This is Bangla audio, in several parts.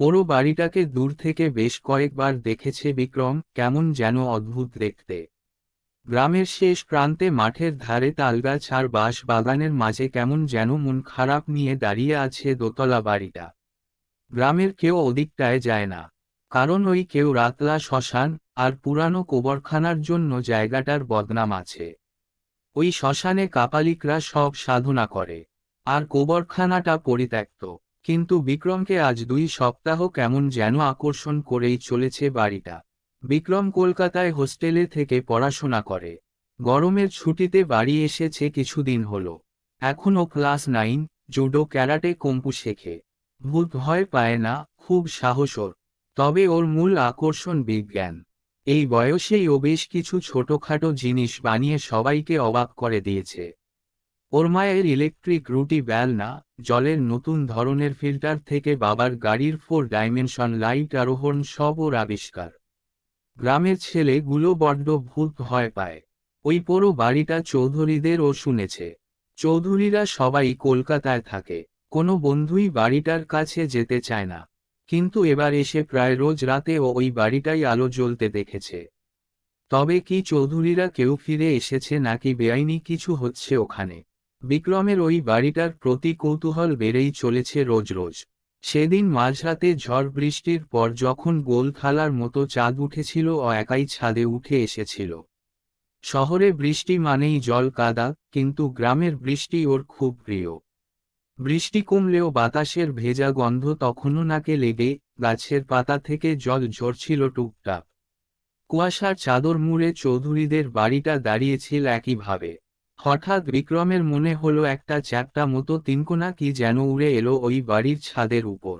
পুরো বাড়িটাকে দূর থেকে বেশ কয়েকবার দেখেছে বিক্রম, কেমন যেন অদ্ভুত দেখতে। গ্রামের শেষ প্রান্তে মাঠের ধারে তালগাছ আর বাঁশ বাগানের মাঝে কেমন যেন মন খারাপ নিয়ে দাঁড়িয়ে আছে দোতলা বাড়িটা। গ্রামের কেউ ওদিকটায় যায় না। কারণ ওই কেউ রাতলা শ্মশান আর পুরানো কোবরখানার জন্য জায়গাটার বদনাম আছে। ওই শ্মশানে কাপালিকরা সব সাধনা করে। আর কোবরখানাটা পরিত্যক্ত। কিন্তু বিক্রমকে আজ দুই সপ্তাহ কেমন যেন আকর্ষণ করেই চলেছে বাড়িটা। বিক্রম কলকাতায় হোস্টেলে থেকে পড়াশোনা করে। গরমের ছুটিতে বাড়ি এসেছে কিছুদিন হলো। এখনও ক্লাস নাইন, জুডো, ক্যারাটে, কম্পু শেখে। ভূত ভয় পায় না, খুব সাহসর। তবে ওর মূল আকর্ষণ বিজ্ঞান। এই বয়সেই ও বেশ কিছু ছোটখাটো জিনিস বানিয়ে সবাইকে অবাক করে দিয়েছে। ওর মায়ের ইলেকট্রিক রুটি না, জলের নতুন ধরনের ফিল্টার থেকে বাবার গাড়ির ফোর ডাইমেনশন লাইট আরোহণ সব ওর আবিষ্কার। গ্রামের ছেলেগুলো বড্ড ভূত ভয় পায়। ওই পুরো বাড়িটা চৌধুরীদেরও শুনেছে। চৌধুরীরা সবাই কলকাতায় থাকে, কোনো বন্ধুই বাড়িটার কাছে যেতে চায় না। কিন্তু এবার এসে প্রায় রোজ রাতে ও ওই বাড়িটাই আলো জ্বলতে দেখেছে। তবে কি চৌধুরীরা কেউ ফিরে এসেছে নাকি বেআইনি কিছু হচ্ছে ওখানে? বিক্রমের ওই বাড়িটার প্রতি কৌতূহল বেড়েই চলেছে রোজ রোজ। সেদিন মাঝরাতে ঝড় বৃষ্টির পর যখন গোলথালার মতো চাঁদ উঠেছিল ও একাই ছাদে উঠে এসেছিল। শহরে বৃষ্টি মানেই জল কাদা, কিন্তু গ্রামের বৃষ্টি ওর খুব প্রিয়। বৃষ্টি কমলেও বাতাসের ভেজা গন্ধ তখনও নাকে লেগে, গাছের পাতা থেকে জল ঝরছিল টুকটাক কুয়াশার চাদর মুড়ে চৌধুরীদের বাড়িটা দাঁড়িয়েছিল একইভাবে। হঠাৎ বিক্রমের মনে হলো একটা চ্যাপটা মতো তিনকোনা কি যেন উড়ে এলো ওই বাড়ির ছাদের উপর।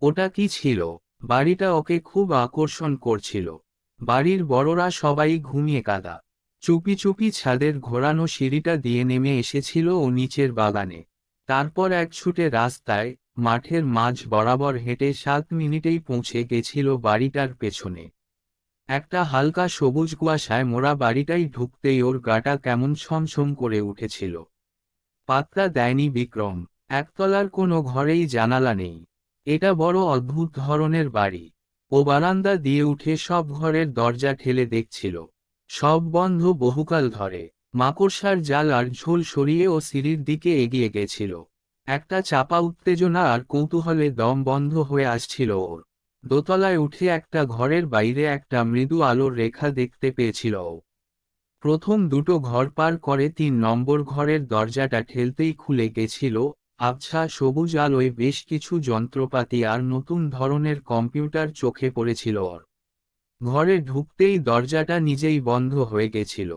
ওটা কি ছিল? বাড়িটা ওকে খুব আকর্ষণ করছিল। বাড়ির বড়রা সবাই ঘুমিয়ে কাদা। চুপি চুপি ছাদের ঘোরানো সিঁড়িটা দিয়ে নেমে এসেছিল ও নিচের বাগানে। তারপর এক ছুটে রাস্তায়, মাঠের মাঝ বরাবর হেঁটে সাত মিনিটেই পৌঁছে গেছিল বাড়িটার পেছনে। একটা হালকা সবুজ কুয়াশায় মোড়া বাড়িটাই ঢুকতেই ওর গাটা কেমন ছমছম করে উঠেছিল। পাত্তা দেয়নি বিক্রম, একতলার কোনো ঘরেই জানালা নেই। এটা বড় অদ্ভুত ধরনের বাড়ি। ও বারান্দা দিয়ে উঠে সব ঘরের দরজা ঠেলে দেখছিল। সব বন্ধ বহুকাল ধরে। মাকড়সার জাল আর ঝোল সরিয়ে ও সিঁড়ির দিকে এগিয়ে গেছিল। একটা চাপা উত্তেজনা আর কৌতূহলে দম বন্ধ হয়ে আসছিল ওর। দোতলায় উঠে একটা ঘরের বাইরে একটা মৃদু আলোর রেখা দেখতে পেয়েছিল প্রথম দুটো ঘর পার করে তিন নম্বর ঘরের দরজাটা ঠেলতেই খুলে গেছিল, আবছা সবুজ আলোয় বেশ কিছু যন্ত্রপাতি আর নতুন ধরনের কম্পিউটার চোখে পড়েছিল ওর। ঘরে ঢুকতেই দরজাটা নিজেই বন্ধ হয়ে গেছিল,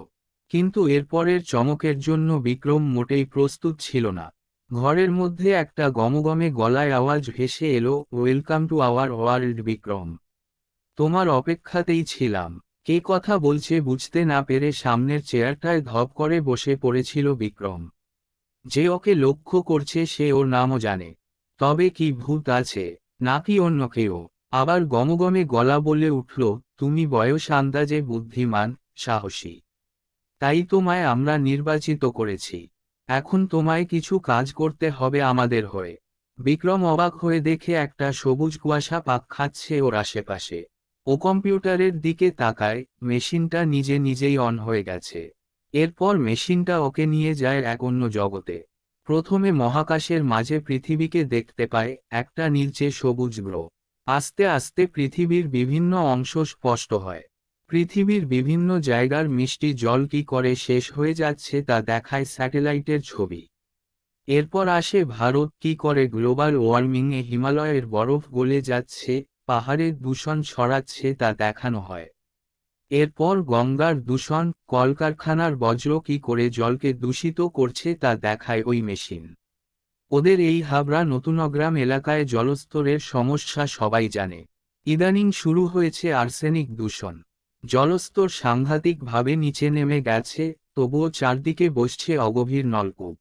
কিন্তু এরপরের চমকের জন্য বিক্রম মোটেই প্রস্তুত ছিল না। ঘরের মধ্যে একটা গমগমে গলায় আওয়াজ ভেসে এলো welcome to our world Vikram তোমার অপেক্ষাতেই ছিলাম। কে কথা বলছে বুঝতে না পেরে সামনের চেয়ারটায় ধপ করে বসে পড়েছিল বিক্রম। যে ওকে লক্ষ্য করছে সে ওর নামও জানে। তবে কি ভূত আছে, নাকি অন্য কেউ? আবার গমগমে গলা বলে উঠল, তুমি বয়স আন্দাজে বুদ্ধিমান, সাহসী। তাই তোমায় আমরা নির্বাচিত করেছি। এখন তোমায় কিছু কাজ করতে হবে আমাদের হয়ে। বিক্রম অবাক হয়ে দেখে একটা সবুজ কুয়াশা পাক খাচ্ছে ওর আশেপাশে। ও কম্পিউটারের দিকে তাকায়, মেশিনটা নিজে নিজেই অন হয়ে গেছে। এরপর মেশিনটা ওকে নিয়ে যায় এক অন্য জগতে। প্রথমে মহাকাশের মাঝে পৃথিবীকে দেখতে পায় একটা নীলচে সবুজ গ্রহ। আস্তে আস্তে পৃথিবীর বিভিন্ন অংশ স্পষ্ট হয়। পৃথিবীর বিভিন্ন জায়গার মিষ্টি জল কি করে শেষ হয়ে যাচ্ছে তা দেখায় স্যাটেলাইটের ছবি। এরপর আসে ভারত কি করে গ্লোবাল ওয়ার্মিংয়ে হিমালয়ের বরফ গলে যাচ্ছে, পাহাড়ের দূষণ ছড়াচ্ছে তা দেখানো হয়। এরপর গঙ্গার দূষণ, কলকারখানার বজ্র কি করে জলকে দূষিত করছে তা দেখায় ওই মেশিন। ওদের এই হাবড়া নতুনগ্রাম এলাকায় জলস্তরের সমস্যা সবাই জানে। ইদানিং শুরু হয়েছে আর্সেনিক দূষণ। জলস্তর সাংঘাতিকভাবে নিচে নেমে গেছে, তবুও চারদিকে বসছে অগভীর নলকূপ।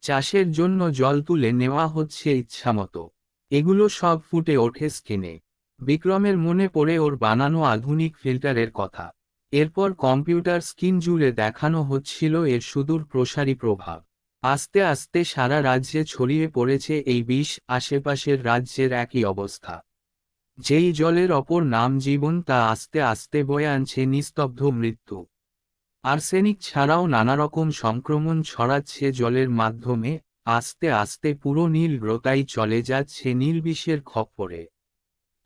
চাষের জন্য জল তুলে নেওয়া হচ্ছে ইচ্ছামতো। এগুলো সব ফুটে ওঠে স্কিনে। বিক্রমের মনে পড়ে ওর বানানো আধুনিক ফিল্টারের কথা। এরপর কম্পিউটার স্ক্রিন জুড়ে দেখানো হচ্ছিল এর সুদূর প্রসারী প্রভাব। আস্তে আস্তে সারা রাজ্যে ছড়িয়ে পড়েছে এই বিষ, আশেপাশের রাজ্যের একই অবস্থা। যেই জলের অপর নাম জীবন তা আস্তে আস্তে বয়ে আনছে নিস্তব্ধ মৃত্যু। আর্সেনিক ছাড়াও নানা রকম সংক্রমণ ছড়াচ্ছে জলের মাধ্যমে, আস্তে আস্তে পুরো নীল গ্রতাই চলে যাচ্ছে নীল বিষের খপ্পরে।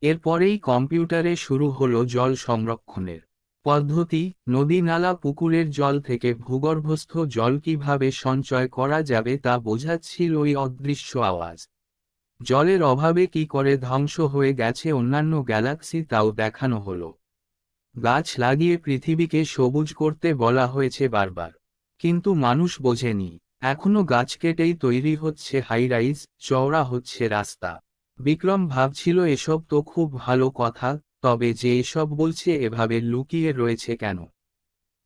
এরপরেই কম্পিউটারে শুরু হলো জল সংরক্ষণের পদ্ধতি। নদী নালা পুকুরের জল থেকে ভূগর্ভস্থ জল কীভাবে সঞ্চয় করা যাবে তা বোঝাচ্ছিল ওই অদৃশ্য আওয়াজ। জলের অভাবে কি করে ধ্বংস হয়ে গেছে অন্যান্য গ্যালাক্সি তাও দেখানো হল। গাছ লাগিয়ে পৃথিবীকে সবুজ করতে বলা হয়েছে বারবার। কিন্তু মানুষ বোঝেনি, এখনও গাছ কেটেই তৈরি হচ্ছে হাইরাইজ, চওড়া হচ্ছে রাস্তা। বিক্রম ভাবছিল, এসব তো খুব ভালো কথা, তবে যে এসব বলছে এভাবে লুকিয়ে রয়েছে কেন?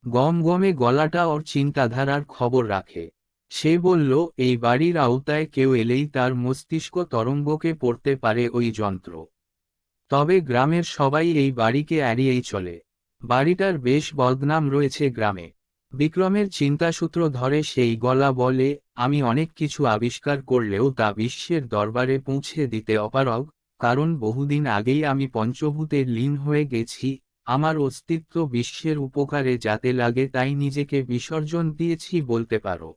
গম গমে গলাটা ওর চিন্তাধারার খবর রাখে। সে বলল, এই বাড়ির আওতায় কেউ এলেই তার মস্তিষ্ক তরঙ্গকে পড়তে পারে ওই যন্ত্র। তবে গ্রামের সবাই এই বাড়িকে এড়িয়েই চলে। বাড়িটার বেশ বদনাম রয়েছে গ্রামে। বিক্রমের চিন্তাসূত্র ধরে সেই গলা বলে, আমি অনেক কিছু আবিষ্কার করলেও তা বিশ্বের দরবারে পৌঁছে দিতে অপারগ, কারণ বহুদিন আগেই আমি পঞ্চভূতে লীন হয়ে গেছি। আমার অস্তিত্ব বিশ্বের উপকারে যাতে লাগে তাই নিজেকে বিসর্জন দিয়েছি বলতে পারো।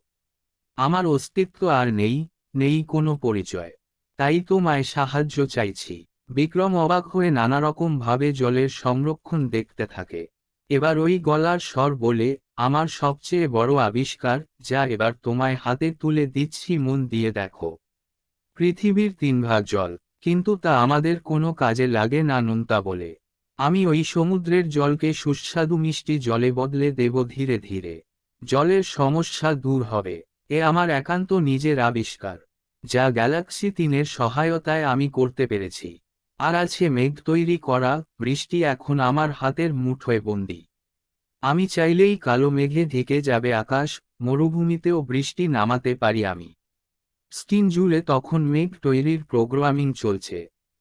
আমার অস্তিত্ব আর নেই নেই কোনো পরিচয়। তাই তোমায় সাহায্য চাইছি। বিক্রম অবাক হয়ে নানা রকম ভাবে জলের সংরক্ষণ দেখতে থাকে। এবার ওই গলার স্বর বলে, আমার সবচেয়ে বড় আবিষ্কার, যা এবার তোমায় হাতে তুলে দিচ্ছি, মন দিয়ে দেখো। পৃথিবীর তিন ভাগ জল, কিন্তু তা আমাদের কোনো কাজে লাগে না নুনতা বলে। আমি ওই সমুদ্রের জলকে সুস্বাদু মিষ্টি জলে বদলে দেব ধীরে ধীরে। জলের সমস্যা দূর হবে। এ আমার একান্ত নিজের আবিষ্কার, যা গ্যালাক্সি তিনের সহায়তায় আমি করতে পেরেছি। আর আছে মেঘ তৈরি করা বৃষ্টি এখন আমার হাতের মুঠোয় বন্দি। আমি চাইলেই কালো মেঘে ঢেকে যাবে আকাশ, মরুভূমিতেও বৃষ্টি নামাতে পারি আমি। স্কিন জুড়ে তখন মেঘ তৈরির প্রোগ্রামিং চলছে।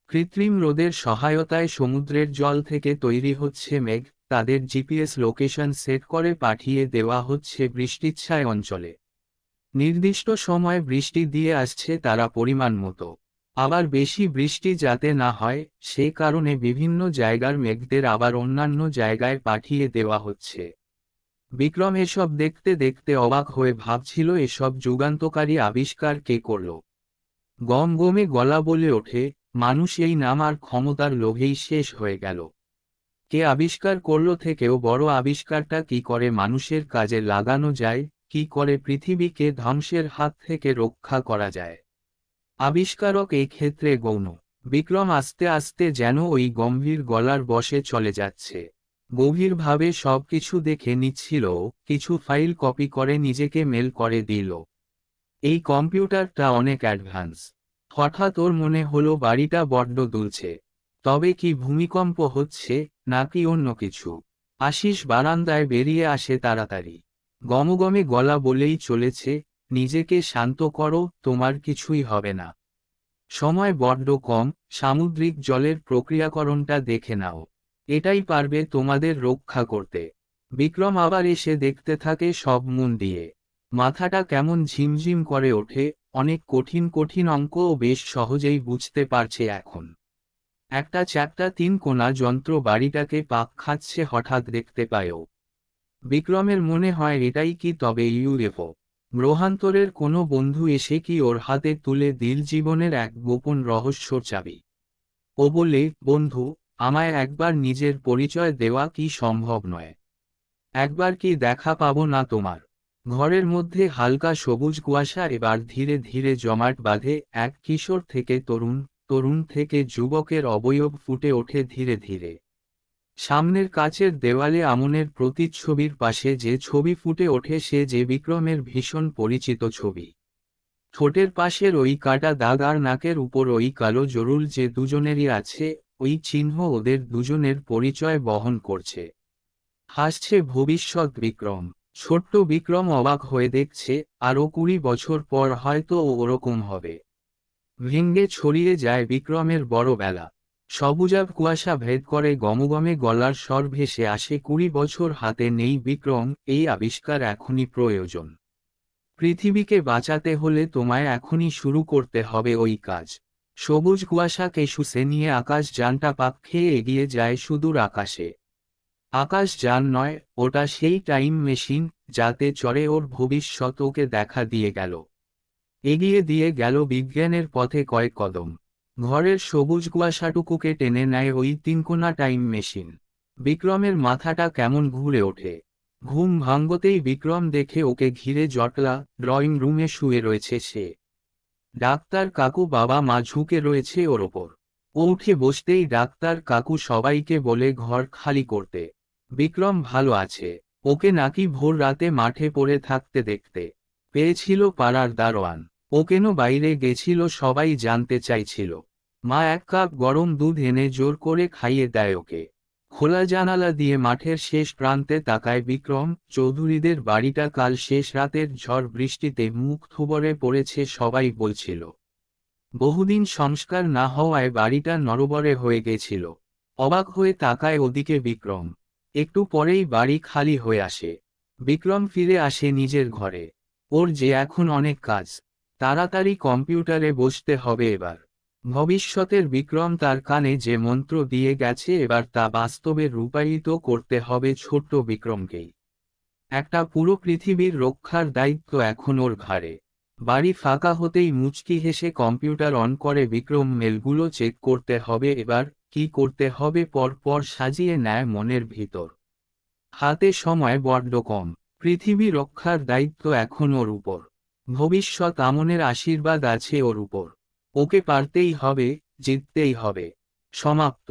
কৃত্রিম রোদের সহায়তায় সমুদ্রের জল থেকে তৈরি হচ্ছে মেঘ, তাদের জিপিএস লোকেশন সেট করে পাঠিয়ে দেওয়া হচ্ছে বৃষ্টিচ্ছায় অঞ্চলে। নির্দিষ্ট সময় বৃষ্টি দিয়ে আসছে তারা পরিমাণ মতো। আবার বেশি বৃষ্টি যাতে না হয়, সে কারণে বিভিন্ন জায়গার মেঘদের আবার অন্যান্য জায়গায় পাঠিয়ে দেওয়া হচ্ছে। বিক্রম এসব দেখতে দেখতে অবাক হয়ে ভাবছিল, এসব যুগান্তকারী আবিষ্কার কে করল? গম গমে গলা বলে ওঠে, মানুষ এই নাম আর ক্ষমতার লোভেই শেষ হয়ে গেল। কে আবিষ্কার করল থেকেও বড় আবিষ্কারটা কি করে মানুষের কাজে লাগানো যায় কি করে পৃথিবীকে ধ্বংসের হাত থেকে রক্ষা করা যায়? আবিষ্কারক এই ক্ষেত্রে গৌণ। বিক্রম আস্তে আস্তে যেন ওই গম্ভীর গলার বসে চলে যাচ্ছে। গভীরভাবে সব কিছু দেখে নিচ্ছিল, কিছু ফাইল কপি করে নিজেকে মেল করে দিল। এই কম্পিউটারটা অনেক অ্যাডভান্স। হঠাৎ ওর মনে হলো বাড়িটা বড্ড দুলছে। তবে কি ভূমিকম্প হচ্ছে, নাকি অন্য কিছু? আশিস বারান্দায় বেরিয়ে আসে তাড়াতাড়ি। গমগমে গলা বলেই চলেছে, নিজেকে শান্ত করো, তোমার কিছুই হবে না। সময় বড্ড কম, সামুদ্রিক জলের প্রক্রিয়াকরণটা দেখে নাও। এটাই পারবে তোমাদের রক্ষা করতে। বিক্রম আবার এসে দেখতে থাকে সব মন দিয়ে। মাথাটা কেমন ঝিমঝিম করে ওঠে, অনেক কঠিন কঠিন অঙ্কও বেশ সহজেই বুঝতে পারছে এখন। একটা চ্যাপ্টা তিন কোনা যন্ত্র বাড়িটাকে পাক খাচ্ছে হঠাৎ দেখতে পায়ও। বিক্রমের মনে হয় এটাই কি তবে ইউএফও গ্রহান্তরের কোনো বন্ধু এসে কি ওর হাতে তুলে দিল জীবনের এক গোপন রহস্যর চাবি? ও বলে, বন্ধু, আমায় একবার নিজের পরিচয় দেওয়া কি সম্ভব নয়। একবার কি দেখা পাবো না তোমার। ঘরের মধ্যে হালকা সবুজ কুয়াশা এবার ধীরে ধীরে জমাট বাঁধে এক কিশোর থেকে তরুণ তরুণ থেকে যুবকের অবয়ব ফুটে ওঠে ধীরে ধীরে। সামনের কাচের দেওয়ালে আমনের প্রতিচ্ছবির পাশে যে ছবি ফুটে ওঠে সে যে বিক্রমের ভীষণ পরিচিত ছবি। ঠোঁটের পাশের ওই কাটা দাগ আর নাকের উপর ওই কালো জরুল যে দুজনেরই আছে, ওই চিহ্ন ওদের দুজনের পরিচয় বহন করছে। হাসছে ভবিষ্যৎ বিক্রম। ছোট্ট বিক্রম অবাক হয়ে দেখছে আরও কুড়ি বছর পর হয়তো ওরকম হবে। ভেঙ্গে ছড়িয়ে যায় বিক্রমের বড় বেলা। সবুজাব কুয়াশা ভেদ করে গমগমে গলার স্বর ভেসে আসে কুড়ি বছর হাতে নেই বিক্রম, এই আবিষ্কার এখনই প্রয়োজন। পৃথিবীকে বাঁচাতে হলে তোমায় এখনই শুরু করতে হবে ওই কাজ। সবুজ কুয়াশাকে শুষে নিয়ে আকাশ যানটা পাক খেয়ে এগিয়ে যায় সুদূর আকাশে। আকাশ যান নয়, ওটা সেই টাইম মেশিন, যাতে চড়ে ওর ভবিষ্যৎ ওকে দেখা দিয়ে গেল। এগিয়ে দিয়ে গেল বিজ্ঞানের পথে কয়েক কদম। ঘরের সবুজ কুয়াশাটুকুকে টেনে নেয় ওই তিনকোনা টাইম মেশিন। বিক্রমের মাথাটা কেমন ঘুরে ওঠে। ঘুম ভাঙ্গতেই বিক্রম দেখে ওকে ঘিরে জটলা ড্রয়িং রুমে শুয়ে রয়েছে সে। ডাক্তার কাকু বাবা মা ঝুঁকে রয়েছে ওর ওপর। ও উঠে বসতেই ডাক্তার কাকু সবাইকে বলে ঘর খালি করতে। বিক্রম ভালো আছে। ওকে নাকি ভোর রাতে মাঠে পড়ে থাকতে দেখতে। পেয়েছিল পাড়ার দারোয়ান। ও কেন বাইরে গেছিল সবাই জানতে চাইছিল। মা এক কাপ গরম দুধ এনে জোর করে খাইয়ে দেয় ওকে। খোলা জানালা দিয়ে মাঠের শেষ প্রান্তে তাকায় বিক্রম, চৌধুরীদের বাড়িটা কাল শেষ রাতের ঝড় বৃষ্টিতে মুখ থুবরে পড়েছে সবাই বলছিল। বহুদিন সংস্কার না হওয়ায় বাড়িটা নরবরে হয়ে গেছিল। অবাক হয়ে তাকায় ওদিকে বিক্রম। একটু পরেই বাড়ি খালি হয়ে আসে। বিক্রম ফিরে আসে নিজের ঘরে। ওর যে এখন অনেক কাজ। তাড়াতাড়ি কম্পিউটারে বসতে হবে এবার। ভবিষ্যতের বিক্রম তার কানে যে মন্ত্র দিয়ে গেছে এবার তা বাস্তবে রূপায়িত করতে হবে ছোট্ট বিক্রমকেই। একটা পুরো পৃথিবীর রক্ষার দায়িত্ব এখন ওর ঘাড়ে। বাড়ি ফাঁকা হতেই মুচকি হেসে কম্পিউটার অন করে বিক্রম মেলগুলো চেক করতে হবে এবার কি করতে হবে পর পর সাজিয়ে নেয় মনের ভিতর। হাতে সময় বড্ড কম। পৃথিবী রক্ষার দায়িত্ব এখন ওর উপর। ভবিষ্যৎ আমনের আশীর্বাদ আছে ওর উপর। ওকে পারতেই হবে জিততেই হবে। সমাপ্ত।